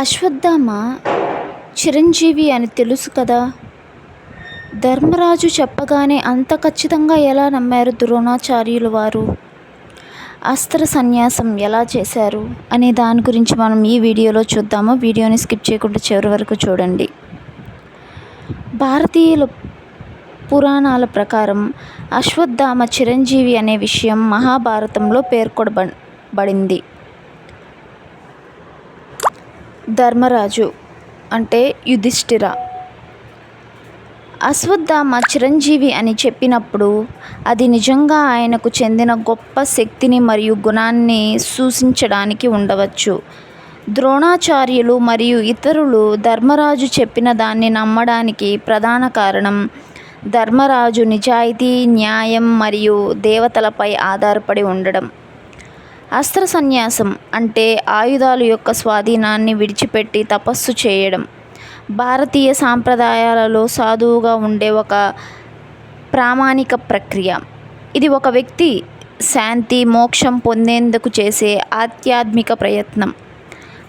అశ్వత్థామ చిరంజీవి అని తెలుసు కదా? ధర్మరాజు చెప్పగానే అంత ఖచ్చితంగా ఎలా నమ్మారు ద్రోణాచార్యులు వారు? అస్త్ర సన్యాసం ఎలా చేశారు? అనే దాని గురించి మనం ఈ వీడియోలో చూద్దాము. వీడియోని స్కిప్ చేయకుండా చివరి వరకు చూడండి. భారతీయుల పురాణాల ప్రకారం అశ్వత్థామ చిరంజీవి అనే విషయం మహాభారతంలో పేర్కొనబడింది ధర్మరాజు అంటే యుధిష్ఠిర. అశ్వత్థామ చిరంజీవి అని చెప్పినప్పుడు అది నిజంగా ఆయనకు చెందిన గొప్ప శక్తిని మరియు గుణాన్ని సూచించడానికి ఉండవచ్చు. ద్రోణాచార్యులు మరియు ఇతరులు ధర్మరాజు చెప్పిన దాన్ని నమ్మడానికి ప్రధాన కారణం ధర్మరాజు నిజాయితీ న్యాయం మరియు దేవతలపై ఆధారపడి ఉండడం. అస్త్ర సన్యాసం అంటే ఆయుధాలు యొక్క స్వాధీనాన్ని విడిచిపెట్టి తపస్సు చేయడం. భారతీయ సాంప్రదాయాలలో సాధువుగా ఉండే ఒక ప్రామాణిక ప్రక్రియ. ఇది ఒక వ్యక్తి శాంతి మోక్షం పొందేందుకు చేసే ఆధ్యాత్మిక ప్రయత్నం.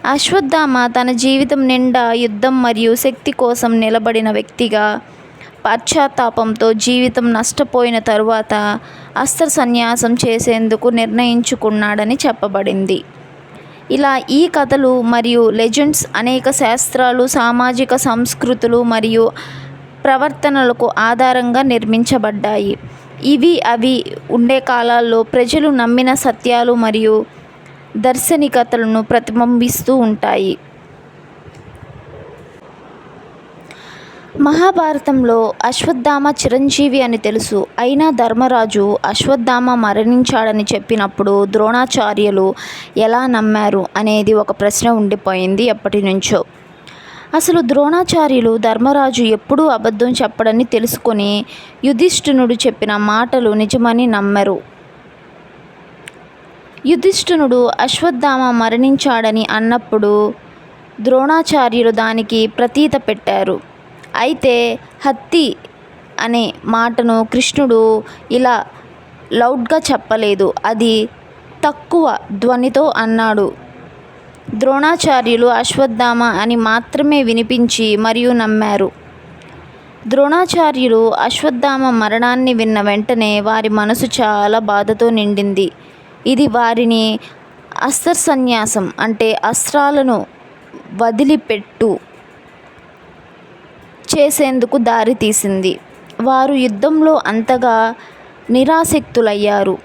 అశ్వత్థామ తన జీవితం నిండా యుద్ధం మరియు శక్తి కోసం నిలబడిన వ్యక్తిగా పశ్చాత్తాపంతో జీవితం నష్టపోయిన తరువాత అస్త్ర సన్యాసం చేసేందుకు నిర్ణయించుకున్నాడని చెప్పబడింది. ఇలా ఈ కథలు మరియు లెజెండ్స్ అనేక శాస్త్రాలు సామాజిక సంస్కృతులు మరియు ప్రవర్తనలకు ఆధారంగా నిర్మించబడ్డాయి. ఇవి అవి ఉండే కాలాల్లో ప్రజలు నమ్మిన సత్యాలు మరియు దార్శనికతలను ప్రతిబింబిస్తూ ఉంటాయి. మహాభారతంలో అశ్వత్థామ చిరంజీవి అని తెలుసు. అయినా ధర్మరాజు అశ్వత్థామ మరణించాడని చెప్పినప్పుడు ద్రోణాచార్యులు ఎలా నమ్మారు అనేది ఒక ప్రశ్న ఉండిపోయింది ఎప్పటి నుంచో. అసలు ద్రోణాచార్యులు ధర్మరాజు ఎప్పుడూ అబద్ధం చెప్పడని తెలుసుకొని యుధిష్ఠునుడు చెప్పిన మాటలు నిజమని నమ్మరు. యుధిష్ఠునుడు అశ్వత్థామ మరణించాడని అన్నప్పుడు ద్రోణాచార్యులు దానికి ప్రతీత పెట్టారు. అయితే హత్తి అనే మాటను కృష్ణుడు ఇలా లౌడ్గా చెప్పలేదు. అది తక్కువ ధ్వనితో అన్నాడు. ద్రోణాచార్యులు అశ్వత్థామ అని మాత్రమే వినిపించి మరియు నమ్మారు. ద్రోణాచార్యులు అశ్వత్థామ మరణాన్ని విన్న వెంటనే వారి మనసు చాలా బాధతో నిండింది. ఇది వారిని అస్త్ర సన్యాసం అంటే అస్త్రాలను వదిలిపెట్టు చేసేందుకు దారితీసింది వారు యుద్ధంలో అంతగా నిరాసక్తులయ్యారు.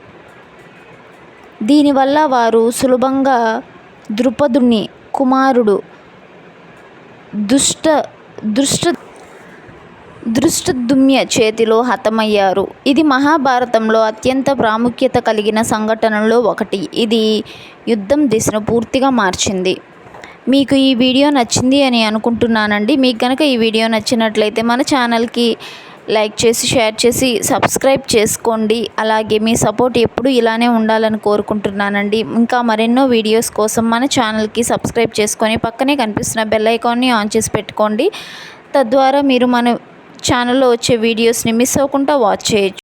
దీనివల్ల వారు సులభంగా ద్రుపదుని కుమారుడు దుష్ట దృష్ట దృష్టదుమ్య చేతిలో హతమయ్యారు. ఇది మహాభారతంలో అత్యంత ప్రాముఖ్యత కలిగిన సంఘటనలో ఒకటి. ఇది యుద్ధం దిశను పూర్తిగా మార్చింది. మీకు ఈ వీడియో నచ్చింది అని అనుకుంటున్నానండి. మీకు కనుక ఈ వీడియో నచ్చినట్లయితే మన ఛానల్కి లైక్ చేసి షేర్ చేసి సబ్స్క్రైబ్ చేసుకోండి. అలాగే మీ సపోర్ట్ ఎప్పుడు ఇలానే ఉండాలని కోరుకుంటున్నానండి. ఇంకా మరెన్నో వీడియోస్ కోసం మన ఛానల్కి సబ్స్క్రైబ్ చేసుకొని పక్కనే కనిపిస్తున్న బెల్ ఐకాన్ని ఆన్ చేసి పెట్టుకోండి. తద్వారా మీరు మన ఛానల్లో వచ్చే వీడియోస్ని మిస్ అవ్వకుండా వాచ్ చేయొచ్చు.